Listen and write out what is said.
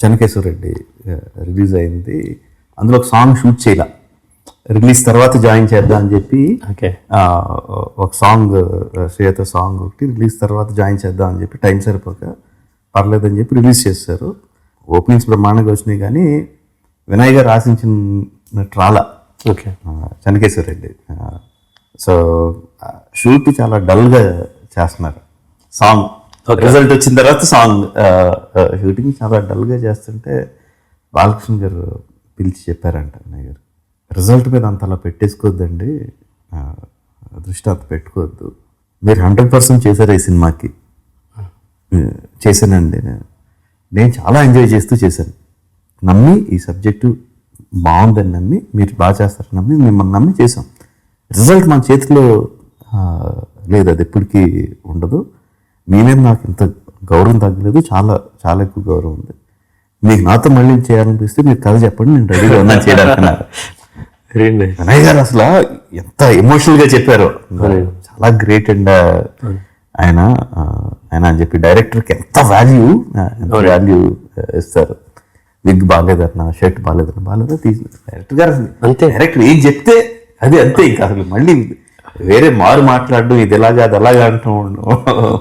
Chenakeshwara Reddy release అయింది. అందులో ఒక సాంగ్ షూట్ చేయాల. రిలీజ్ తర్వాత జాయిన్ చేద్దాం అని చెప్పి ఒక సాంగ్ శ్రేయత సాంగ్ ఒకటి రిలీజ్ తర్వాత జాయిన్ చేద్దాం అని చెప్పి టైం సరిపోక పర్లేదని చెప్పి రిలీజ్ చేశారు ఓపెనింగ్స్ బ్రహ్మాండంగా వచ్చినాయి కానీ వినయ్ గారు ఆశించినట్టు రాలా ఓకే. ఆ, చెన్నకేశ్వర రెడ్డి సో షూట్ చాలా డల్గా చేస్తున్నారు. సాంగ్ రిజల్ట్ వచ్చిన తర్వాత సాంగ్ షూటింగ్ చాలా డల్గా చేస్తుంటే బాలకృష్ణ గారు పిలిచి చెప్పారంట అన్నయ్య గారు. రిజల్ట్ మీద అంత అలా పెట్టేసుకోవద్దండి దృష్టి అంత పెట్టుకోవద్దు. మీరు హండ్రెడ్ పర్సెంట్ చేశారు ఈ సినిమాకి. చేశానండి నేను. నేను చాలా ఎంజాయ్ చేస్తూ చేశాను. నమ్మి ఈ సబ్జెక్టు బాగుందని నమ్మి మీరు బాగా చేస్తారని నమ్మి మిమ్మల్ని నమ్మి చేసాం రిజల్ట్ మన చేతిలో లేదు అది ఎప్పటికీ ఉండదు. మీద నాకు ఇంత గౌరవం తగ్గలేదు చాలా చాలా ఎక్కువ గౌరవం ఉంది. మీకు నాతో మళ్ళీ చేయాలనిపిస్తే మీరు కథ చెప్పండి నేను రెడీగా ఉన్నాను చేయడానికి నైస్ వినయ్ గారు అసలు ఎంత ఎమోషనల్గా చెప్పారు. చాలా గ్రేట్ అండ్ ఆయన ఆయన అని చెప్పి డైరెక్టర్కి ఎంత వాల్యూ ఎంత వాల్యూ ఇస్తారు. విగ్ బాగాలేదన్న షర్ట్ బాగాలేదన్న బాగాలేదా తీసి డైరెక్టర్ గారు అంతే. డైరెక్టర్ ఏం చెప్తే అది అంతే ఇంకా అసలు మళ్ళీ వేరే మారు మాట్లాడడం ఇది ఎలాగా అది ఎలాగా అంటూ